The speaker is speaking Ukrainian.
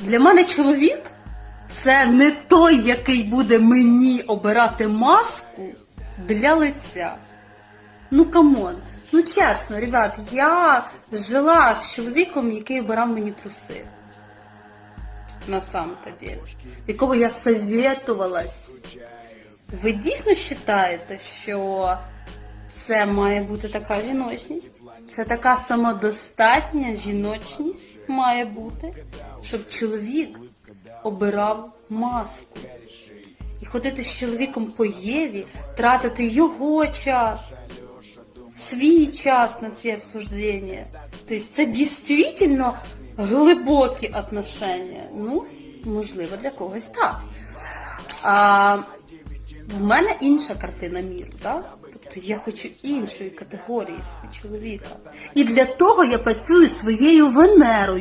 Для мене чоловік це не той, який буде мені обирати маску для лиця. Ну камон. Ну чесно, ребят, я жила з чоловіком, який обирав мені труси. На самом-то. Якого я советувалась. Ви дійсно вважаєте, що це має бути така жіночність? Це така самодостатня жіночність має бути, щоб чоловік обирав маску. І ходити з чоловіком по Єві, тратити його час, свій час на ці обсуждення. Тобто це дійсно глибокі отношення. Ну, можливо, для когось так. А, в мене інша картина міру, так? Тобто я хочу іншої категорії чоловіка. І для того я працюю своєю Венерою.